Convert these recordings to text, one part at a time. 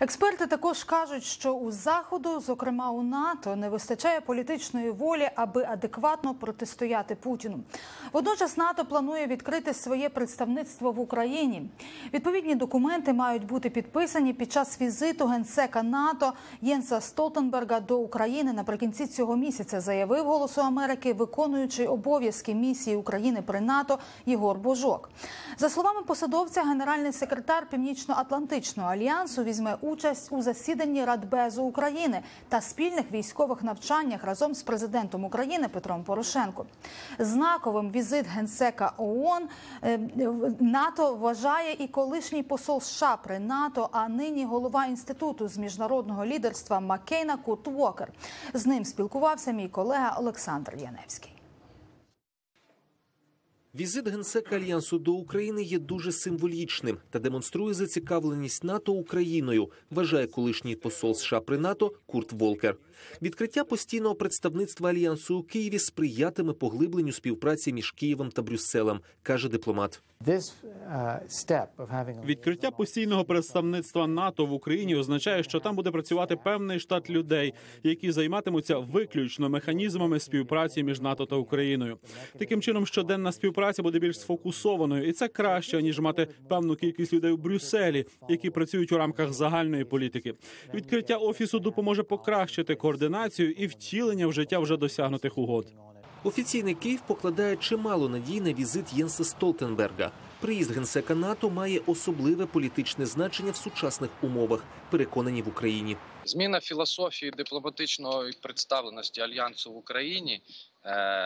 Експерти також кажуть, що у заходу, зокрема у НАТО, не вистачає політичної волі, аби адекватно протистояти Путіну. Водночас НАТО планує відкрити своє представництво в Україні. Відповідні документи мають бути підписані під час візиту генсека НАТО Єнса Столтенберга до України наприкінці цього місяця. Заявив голосу Америки, виконуючий обов'язки місії України при НАТО Єгор Божок. За словами посадовця, генеральний секретар Північно-Атлантичного альянсу візьме участь у засіданні Радбезу України та спільних військових навчаннях разом з президентом України Петром Порошенко. Знаковим візит генсека ООН е, НАТО вважає і колишній посол США при НАТО, а нині голова інституту з міжнародного лідерства Маккейна Курт Уокер. З ним спілкувався мій колега Олександр Яневський. Візит генсека альянсу до України є дуже символічним та демонструє зацікавленість НАТО Україною. Вважає колишній посол США при НАТО Курт Волкер. Відкриття постійного представництва альянсу у Києві сприятиме поглибленню співпраці між Києвом та Брюсселем, каже дипломат. Відкриття постійного представництва НАТО в Україні означає, що там буде працювати певний штат людей, які займатимуться виключно механізмами співпраці між НАТО та Україною. Таким чином, щоденна співпраця буде більш сфокусованою, і це краще ніж мати певну кількість людей у Брюсселі, які працюють у рамках загальної політики. Відкриття офісу допоможе покращити координацію і втілення в життя вже досягнутих угод. Офіційний Київ покладає чимало надій на візит Єнса Столтенберга. Приїзд генсека НАТО має особливе політичне значення в сучасних умовах, переконані в Україні. Зміна філософії дипломатичної представленості альянсу в Україні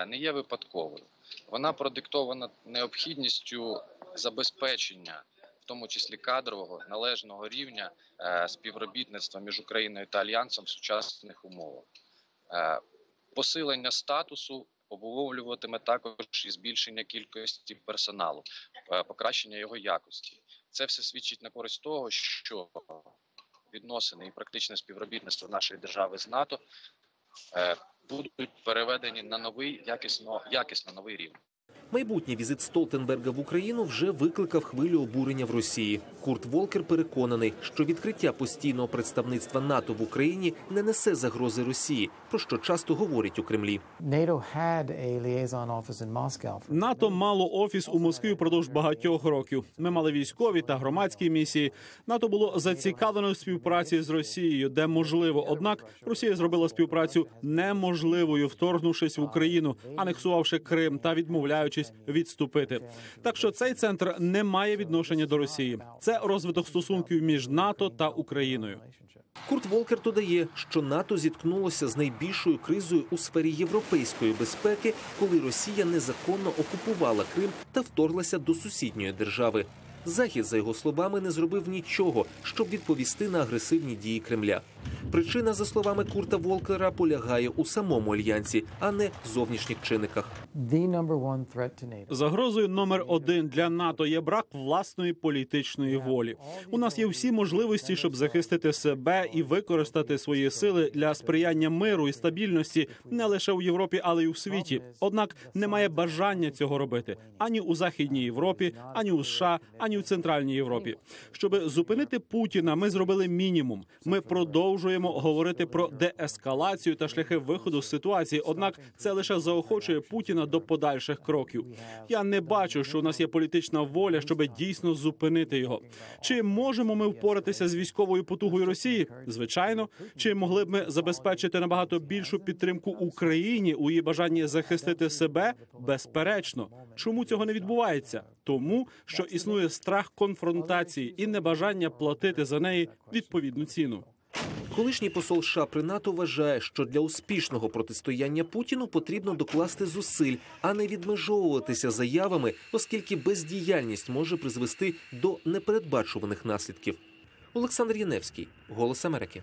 не є випадковою. Вона продиктована необхідністю забезпечення, в тому числі кадрового належного рівня е, співробітництва між Україною та альянсом в сучасних умовах. Е, посилення статусу обумовлюватиме також і збільшення кількості персоналу, покращення його якості. Це все свідчить на користь того, що відносини і практичне співробітництво нашої держави з НАТО будуть переведені на новий якісно якісно новий рівень. Майбутній візит Столтенберга в Україну вже викликав хвилю обурення в Росії. Курт Волкер переконаний, що відкриття постійного представництва НАТО в Україні не несе загрози Росії, про що часто говорять у Кремлі. НАТО мало офіс у Москві впродовж багатьох років. Ми мали військові та громадські місії. НАТО було зацікавлено в співпраці з Росією, де можливо. Однак Росія зробила співпрацю неможливою, вторгнувшись в Україну, анексувавши Крим та відмовляючись відступити. Так що цей центр не має відношення до Росії. Це розвиток стосунків між НАТО та Україною. Курт Волкер додає, що НАТО зіткнулося з найбільшою кризою у сфері європейської безпеки, коли Росія незаконно окупувала Крим та вторглася до сусідньої держави. Захід, за його словами, не зробив нічого, щоб відповісти на агресивні дії Кремля. Причина, за словами Курта Волкера, полягає у самому альянсі, а не зовнішніх чинниках. Загрозою номер один для НАТО є брак власної політичної волі. У нас є всі можливості, щоб захистити себе і використати свої сили для сприяння миру і стабільності не лише у Європі, але й у світі. Однак немає бажання цього робити ані у Західній Європі, ані у США, ані у Центральній Європі. Щоб зупинити Путіна, ми зробили мінімум. Ми продовжуємо говорити про деескалацію та шляхи виходу з ситуації. Однак це лише заохочує Путіна до подальших кроків. Я не бачу, що у нас є політична воля, щоб дійсно зупинити його. Чи можемо ми впоратися з військовою потугою Росії? Звичайно, чи могли б ми забезпечити набагато більшу підтримку Україні у її бажанні захистити себе? Безперечно, чому цього не відбувається? Тому що існує страх конфронтації і небажання платити за неї відповідну ціну. Колишній посол США при НАТО вважає, що для успішного протистояння Путіну потрібно докласти зусиль, а не відмежовуватися заявами, оскільки бездіяльність може призвести до непередбачуваних наслідків. Олександр Яневський, Голос Америки.